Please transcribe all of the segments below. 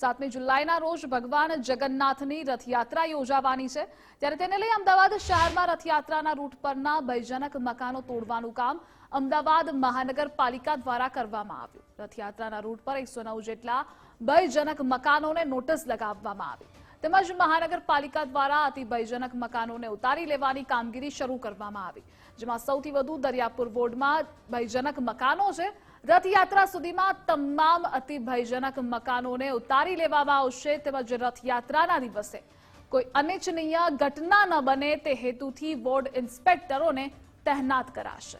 સાતમી જુલાઈના રોજ ભગવાન જગન્નાથની રથયાત્રા યોજાવાની છે. ત્યારે તેને લઈ અમદાવાદ શહેરમાં રથયાત્રાના રૂટ પરના ભયજનક મકાનો તોડવાનું કામ અમદાવાદ મહાનગરપાલિકા દ્વારા કરવામાં આવ્યું. રથયાત્રાના રૂટ પર એકસો જેટલા ભયજનક મકાનોને નોટિસ લગાવવામાં આવી. તેમજ મહાનગરપાલિકા દ્વારા અતિભયજનક મકાનોને ઉતારી લેવાની કામગીરી શરૂ કરવામાં આવી, જેમાં સૌથી વધુ દરિયાપુર વોર્ડમાં ભયજનક મકાનો છે. રથયાત્રા સુધીમાં તમામ અતિ ભયજનક મકાનોને ઉતારી લેવામાં આવશે તેમજ રથયાત્રાના દિવસે. કોઈ અનિચ્છનીય ઘટના ન બને તે હેતુથી વોર્ડ ઇન્સ્પેક્ટરોને તહેનાત કરાશે.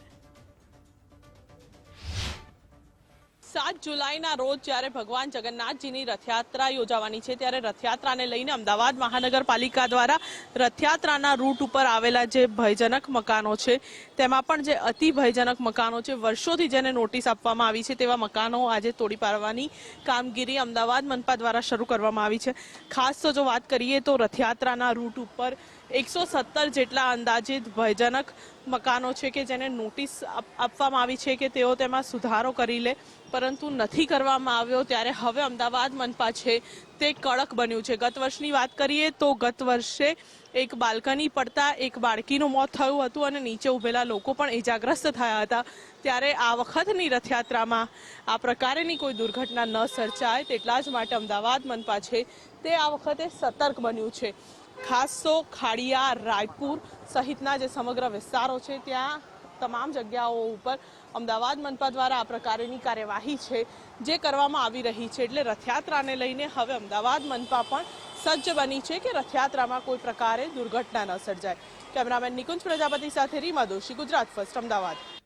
સાત જુલાઈના રોજ જ્યારે ભગવાન જગન્નાથજીની રથયાત્રા યોજાવાની છે, ત્યારે રથયાત્રાને લઈને અમદાવાદ મહાનગરપાલિકા દ્વારા રથયાત્રાના રૂટ ઉપર આવેલા જે ભયજનક મકાનો છે, તેમાં પણ જે અતિ ભયજનક મકાનો છે, વર્ષોથી જેને નોટિસ આપવામાં આવી છે, તેવા મકાનો આજે તોડી પાડવાની કામગીરી અમદાવાદ મનપા દ્વારા શરૂ કરવામાં આવી છે. ખાસ તો જો વાત કરીએ તો રથયાત્રાના રૂટ ઉપર એકસો સત્તર જેટલા અંદાજિત ભયજનક મકાનો છે કે જેને નોટિસ આપવામાં આવી છે કે તેઓ તેમાં સુધારો કરી લે પરંતુ નથી કરવામાં આવ્યો, ત્યારે હવે અમદાવાદ મનપા છે. તે કડક બન્યું છે. ગત વર્ષની વાત કરીએ તો ગત વર્ષે એક બાલ્કની પડતા એક બાળકીનું મોત થયું હતું અને નીચે ઉભેલા લોકો પણ ઇજાગ્રસ્ત થયા હતા. ત્યારે આ વખતની રથયાત્રામાં આ પ્રકારેની કોઈ દુર્ઘટના ન સર્જાય તેટલા જ માટે અમદાવાદ મનપા છે. તે આ વખતે સતર્ક બન્યું છે. ખાસ તો ખાડિયા, રાયપુર સહિતના જે સમગ્ર વિસ્તારો છે, ત્યાં તમામ જગ્યાઓ ઉપર અમદાવાદ મનપા દ્વારા આ પ્રકારની કાર્યવાહી છે, જે કરવામાં આવી રહી છે. એટલે રથયાત્રાને લઈને હવે અમદાવાદ મનપા પણ સજ્જ બની છે કે રથયાત્રામાં કોઈ પ્રકારે દુર્ઘટના ન સર્જાય. કેમેરામેન નિકુંજ પ્રજાપતિ સાથે રીમા દોશી, ગુજરાત ફર્સ્ટ, અમદાવાદ.